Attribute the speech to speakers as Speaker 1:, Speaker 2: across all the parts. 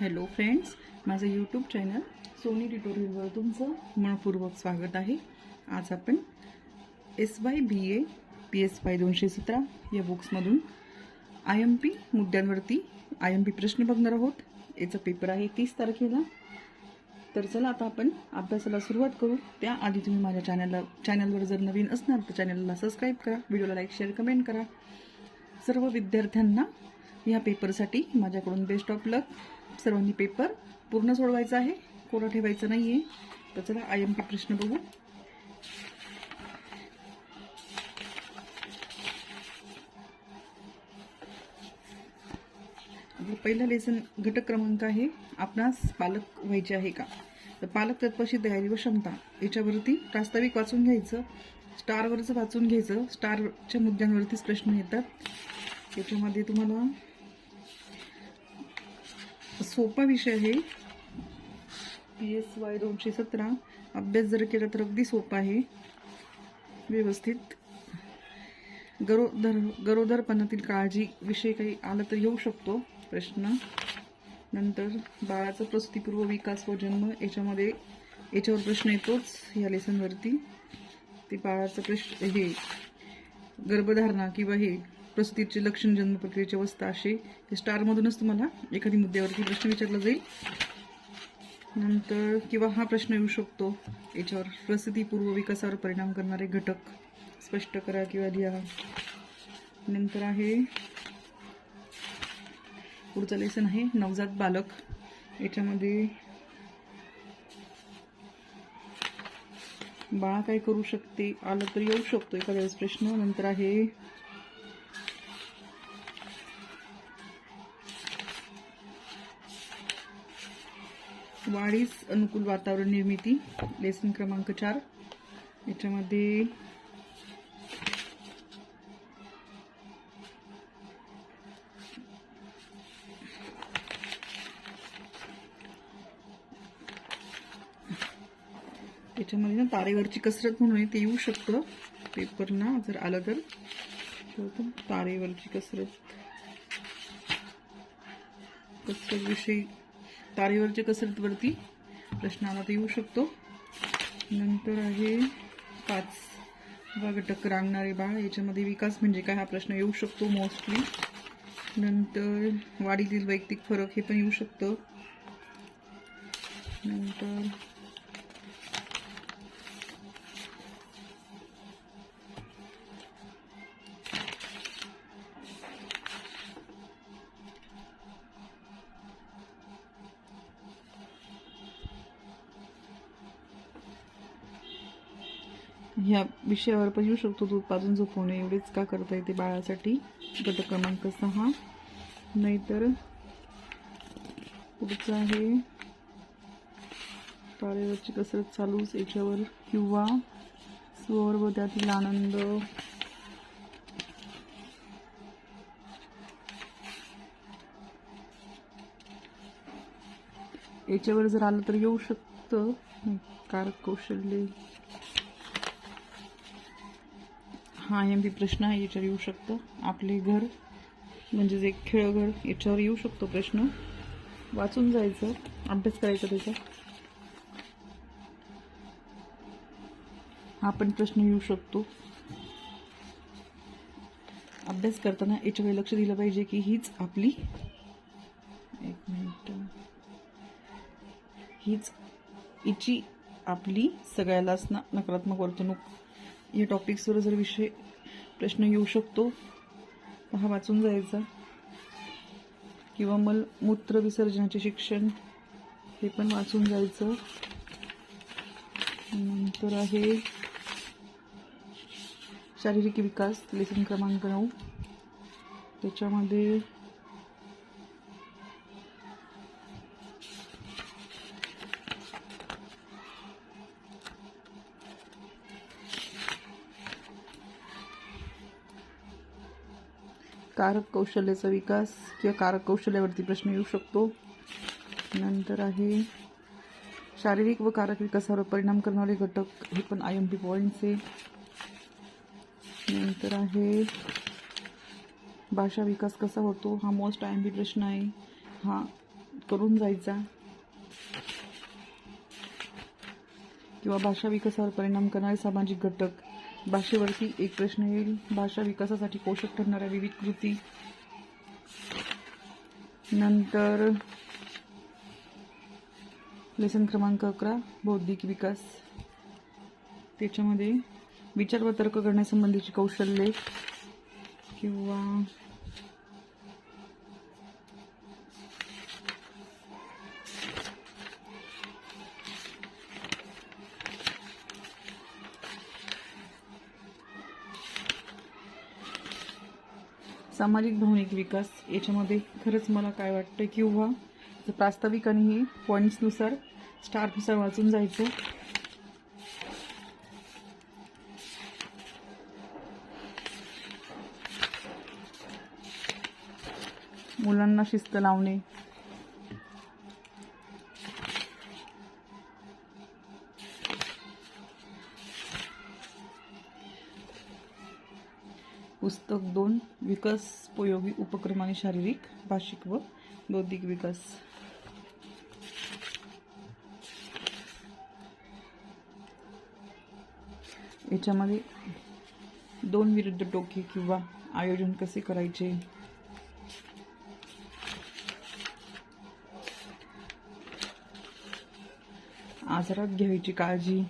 Speaker 1: Hello friends माझं YouTube channel Soni ट्युटोरियलवर तुमचं मनपूर्वक स्वागत आहे. आज आपण S Y B A P S Y दोनशे सतरा या बुक्समधून आय एम पी मुद्द्यांवरती आय एम पी प्रश्न बघणार आहोत. याचा पेपर आहे तीस तारखेला. तर चला आता आपण अभ्यासाला सुरुवात करू. त्याआधी तुम्ही माझ्या चॅनलला चॅनलवर जर नवीन असणार तर चॅनलला सबस्क्राईब करा व्हिडिओला लाईक शेअर कमेंट करा. सर्व विद्यार्थ्यांना या पेपरसाठी माझ्याकडून बेस्ट ऑफ लक सर्वांनी पेपर पूर्ण सोडवायचा आहे. कोरा ठेवायचं नाही आहे तर चला आय एम पी प्रश्न बघू. आपलं पहिला लेसन घटक क्रमांक आहे आपणास पालक व्हायचे आहे का? तर पालक तत्वाची तयारी व क्षमता. याच्यावरती प्रास्ताविक वाचून घ्यायचं स्टारवरचं वाचून घ्यायचं. स्टारच्या मुद्द्यांवरतीच प्रश्न येतात. याच्यामध्ये तुम्हाला सोपा विषय आहे. पी एस वाय दोनशे सतरा. अभ्यास जर केला तर अगदी सोपा आहे. व्यवस्थित. गरोदर गरोदरपणातील काळजी विषय काही आला तर येऊ शकतो. प्रश्न. नंतर बाळाचा प्रसूतीपूर्व विकास व जन्म याच्यामध्ये याच्यावर प्रश्न येतोच ह्या लेसनवरती ते बाळाचं प्रश्न हे गर्भधारणा किंवा हे प्रसूतीचे लक्षण जन्म प्रक्रियेची अवस्था असे हे स्टारमधूनच तुम्हाला एखादी मुद्द्यावरती प्रश्न विचारला जाईल. नंतर किंवा हा प्रश्न येऊ शकतो. याच्यावर प्रसूतीपूर्व विकासावर परिणाम करणारे घटक स्पष्ट करा किंवा लिहा. नंतर आहे पुढचं लेसन आहे नवजात बालक. याच्यामध्ये बाळा काय करू शकते? आलं तर येऊ शकतो एखाद्या वेळेस प्रश्न. नंतर आहे वाढीस अनुकूल वातावरण निर्मिती. लेसन क्रमांक चार. याच्यामध्ये याच्यामध्ये ना तारेवरची कसरत म्हणून आहे, ते येऊ शकतं. पेपरना जर आलं तर. तारेवरची कसरत. कसरत विषयी तारेवरच्या कसरतवरती प्रश्न आला तर येऊ शकतो. नंतर आहे पाच वा घटक रांगणारे बाळ. याच्यामध्ये विकास म्हणजे काय हा प्रश्न येऊ शकतो मोस्टली नंतर वाढीतील वैयक्तिक फरक हे पण येऊ शकतं. नंतर ह्या विषयावर पण येऊ शकतो. दूध पाजून झोपवणे एवढेच का करता येते बाळासाठी? गट क्रमांक सहा. नाहीतर पुढचं आहे. तारेवरची कसरत चालूच याच्यावर किंवा स्वर व त्यातील आनंद. याच्यावर जर आलं तर येऊ शकतं. कार कौशल्य. हा एम बी प्रश्न आहे याच्यावर येऊ शकतं. आपले घर म्हणजेच एक खेळघर याच्यावर येऊ शकतो प्रश्न. वाचून जायचं अभ्यास करायचा त्याचा हा पण प्रश्न येऊ शकतो. अभ्यास करताना याच्याकडे लक्ष दिलं पाहिजे की हीच आपली एक मिनिट. हीच हिची आपली सगळ्यालाच ना नकारात्मक वर्तणूक या टॉपिक्सवर जर विषय प्रश्न येऊ शकतो तर हा वाचून जायचा. किंवा मल मूत्र विसर्जनाचे शिक्षण हे पण वाचून जायचं. नंतर आहे शारीरिक विकास लेसन क्रमांक नऊ. त्याच्यामध्ये कारक कौशल्याचा विकास किंवा कारक कौशल्यावरती प्रश्न येऊ शकतो. नंतर आहे शारीरिक व कारक विकासावर परिणाम करणारे घटक हे पण आय एम पी पॉईंट्स आहे. नंतर आहे भाषा विकास कसा होतो? हा मोस्ट आय एम पी प्रश्न आहे. हा करून जायचा. किंवा भाषा विकासावर परिणाम करणारे सामाजिक घटक भाषेवरती एक प्रश्न येईल. भाषा विकासासाठी पोषक ठरणाऱ्या विविध कृती. नंतर लेसन क्रमांक अकरा बौद्धिक विकास. त्याच्यामध्ये विचार व तर्क करण्यासंबंधीची कौशल्ये किंवा सामाजिक भावनिक विकास याच्यामध्ये खरंच मला काय वाटतं किंवा जर प्रास्ताविक आणि हे पॉईंट्सनुसार स्टारनुसार वाचून जायचं. मुलांना शिस्त लावणे. पुस्तक दोन विकासोपयोगी उपक्रम आणि शारीरिक भाषिक व बौद्धिक विकास. याच्यामध्ये दोन विरुद्ध टोके किंवा आयोजन कसे करायचे? आजारात घ्यायची काळजी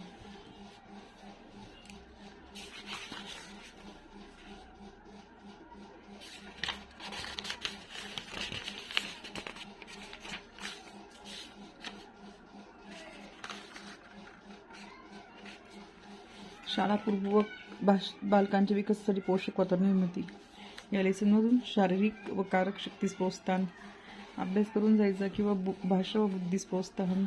Speaker 1: शाळापूर्वक भाष बालकांच्या विकासासाठी पोषक वातावरण निर्मिती. या लेसनमधून शारीरिक व कारक शक्तीस प्रोत्साहन अभ्यास करून जायचा किंवा बु भाषा व बुद्धीस प्रोत्साहन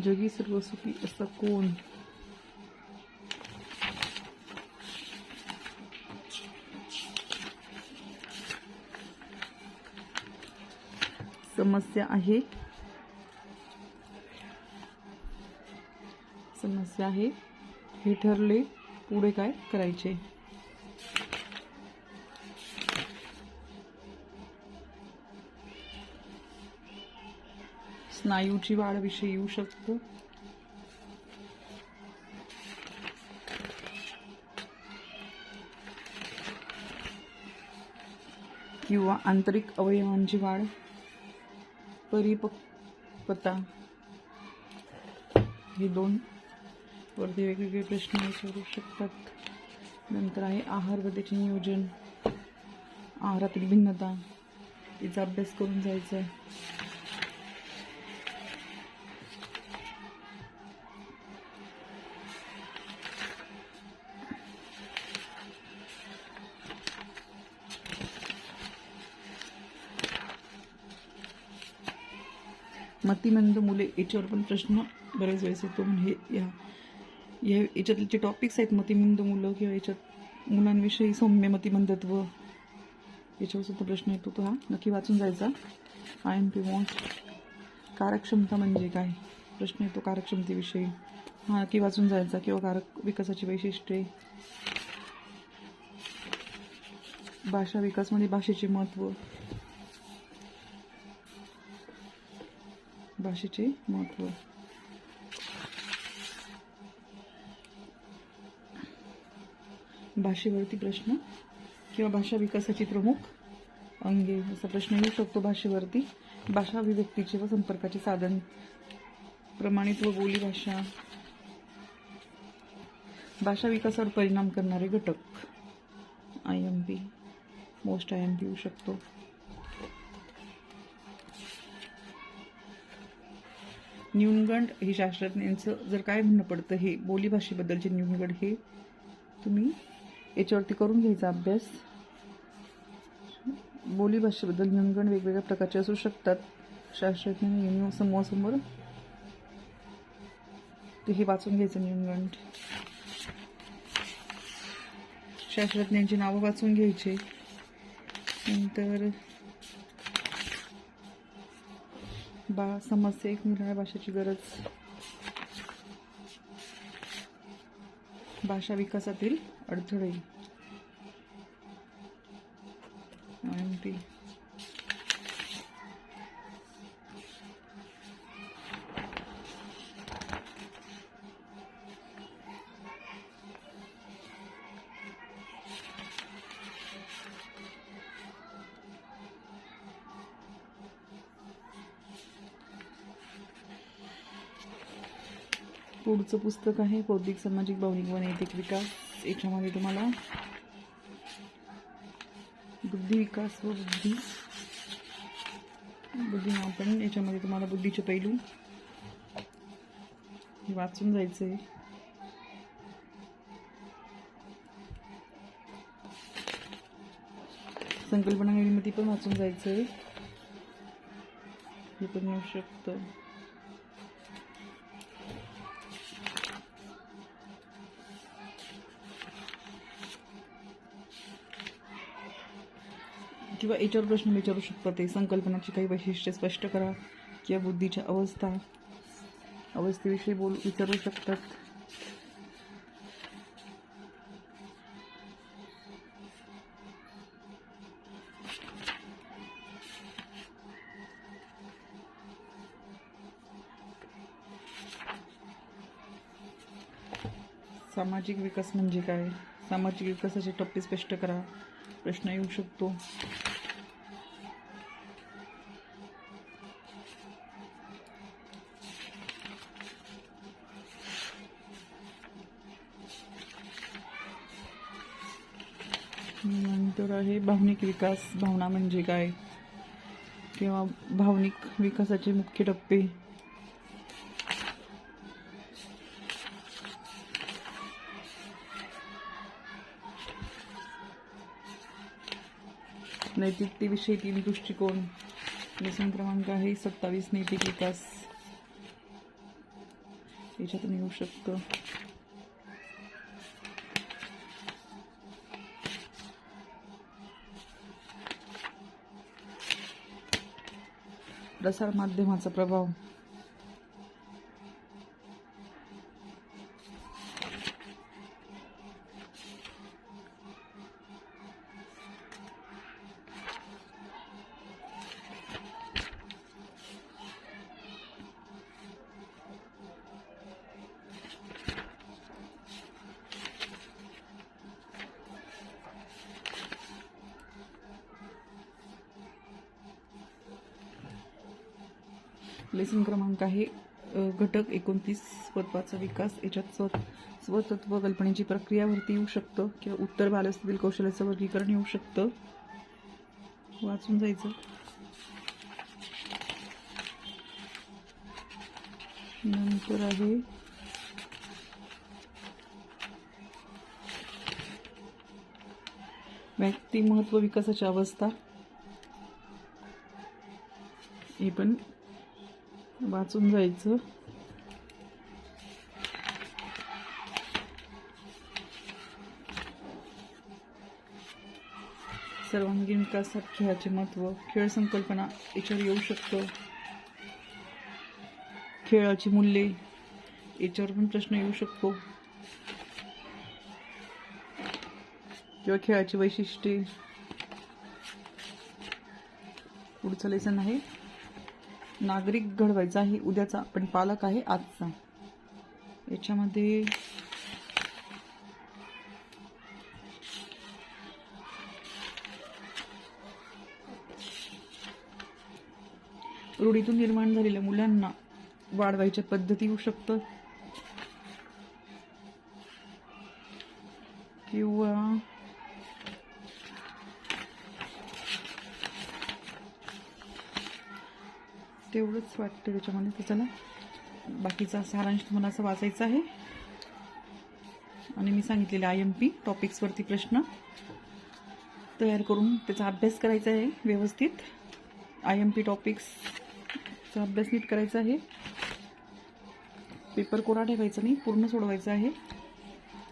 Speaker 1: जगी सर्व सुखी असं कोण समस्या आहे. समस्या आहे. हे ठरले पुढे काय करायचे? स्नायूची वाढ विषयी येऊ शकतो किंवा आंतरिक अवयवांची वाढ परिपक्वता हे दोन वरती वेगवेगळे प्रश्न विचारू शकतात नंतर आहे आहार व नियोजन आहारातील भिन्नता तिचा अभ्यास करून जायचा आहे मतिमंद मुले याच्यावर पण प्रश्न बरेच वेळेस येतो. म्हणजे या या याच्यातले जे टॉपिक्स आहेत मतिमंद मुलं किंवा याच्यात मुलांविषयी सौम्य मतिमंदत्व याच्यावर सुद्धा प्रश्न येतो तो हा. नक्की वाचून जायचा. आय एम पी वॉन्ट कार्यक्षमता म्हणजे काय? प्रश्न येतो कार्यक्षमतेविषयी. हा नक्की वाचून जायचा. किंवा कारक विकासाची वैशिष्ट्ये. भाषा विकास म्हणजे भाषेचे महत्त्व भाषेचे महत्त्व. भाषेवरती प्रश्न किंवा भाषा विकासाची प्रमुख अंगे असा प्रश्न येऊ शकतो भाषेवरती. भाषा अभिव्यक्तीचे व संपर्काचे साधन. प्रमाणित व बोली भाषा. भाषा विकासावर परिणाम करणारे घटक. I M P most I M P येऊ शकतो. न्यूनगंड हे शास्त्रज्ञांचं जर काय म्हणणं पडतं हे बोलीभाषेबद्दलचे न्यूनगंड हे तुम्ही याच्यावरती करून घ्यायचा अभ्यास. बोलीभाषेबद्दल न्यूनगंड वेगवेगळ्या प्रकारचे असू शकतात. शास्त्रज्ञांनी समोरासमोर ते हे वाचून घ्यायचं न्यूनगंड. शास्त्रज्ञांची नावं वाचून घ्यायचे. नंतर बा समस्या एक निराळ्या भाषेची गरज. भाषा विकासातील अडथळे. एम पुढचं पुस्तक आहे बौद्धिक सामाजिक भावनिक व नैतिक विकास. याच्यामध्ये तुम्हाला बुद्धी विकास व बुद्धी. बुद्धी नाव याच्यामध्ये तुम्हाला बुद्धीचे पैलू. हे वाचून जायचं आहे संकल्पना निर्मिती पण वाचून जायचं आहे हे पण येऊ शकतं. किंवा याच्यावर प्रश्न विचारू शकतात ते संकल्पनाची काही वैशिष्ट्ये स्पष्ट करा किंवा बुद्धीच्या अवस्था अवस्थेविषयी बोल विचारू शकतात सामाजिक विकास म्हणजे काय? सामाजिक विकासाचे टप्पे स्पष्ट करा. प्रश्न येऊ शकतो. नंतर आहे भावनिक विकास भावना म्हणजे काय? किंवा भावनिक विकासाचे मुख्य टप्पे? नैतिकतेविषयी तीन दृष्टिकोन. लेसन क्रमांक आहे सत्तावीस नैतिक विकास. याच्यातून येऊ शकतं. प्रसार माध्यमाचा प्रभाव. लेसन क्रमांक आहे घटक एकोणतीस स्वत्वाचा विकास याच्यात स्व स्वतत्व कल्पनेची प्रक्रियावरती येऊ शकतं किंवा उत्तर बालस्थितील कौशल्याचं वर्गीकरण येऊ शकतं. वाचून जायचं. नंतर आहे व्यक्तिमहत्व विकासाची अवस्था. हे पण वाचून जायचं. सर्वांगीण विकासात खेळाचे महत्त्व खेळ संकल्पना याच्यावर येऊ शकतो. खेळाची मूल्ये याच्यावर पण प्रश्न येऊ शकतो. किंवा खेळाची वैशिष्ट्ये. पुढचं लेसन आहे. नागरिक घडवायचा ही उद्याचा पण पालक आहे आजचा. याच्यामध्ये रूढीतून निर्माण झालेल्या मुलांना वाढवायच्या पद्धती येऊ शकतात. किंवा तेवढंच वाटतं त्याच्यामध्ये. तर चला बाकीचा सारांश तुम्हाला असं वाचायचा आहे. आणि मी सांगितलेले आय एम पी टॉपिक्सवरती प्रश्न तयार करून त्याचा अभ्यास करायचा आहे व्यवस्थित. आय एम पी टॉपिक्सचा अभ्यास नीट करायचा आहे. पेपर कोरा ठेवायचा नाही पूर्ण सोडवायचा आहे.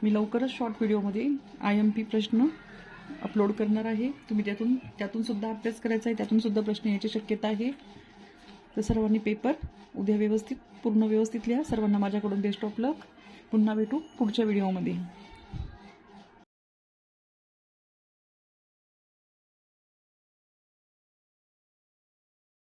Speaker 1: मी लवकरच शॉर्ट व्हिडिओमध्ये आय एम पी प्रश्न अपलोड करणार आहे. तुम्ही त्यातून त्यातून सुद्धा अभ्यास करायचा आहे त्यातून सुद्धा प्रश्न यायची शक्यता आहे. तर सर्वांनी पेपर उद्या व्यवस्थित पूर्ण व्यवस्थित लिहा. सर्वांना माझ्याकडून बेस्ट ऑफ लक पुन्हा भेटू पुढच्या व्हिडिओमध्ये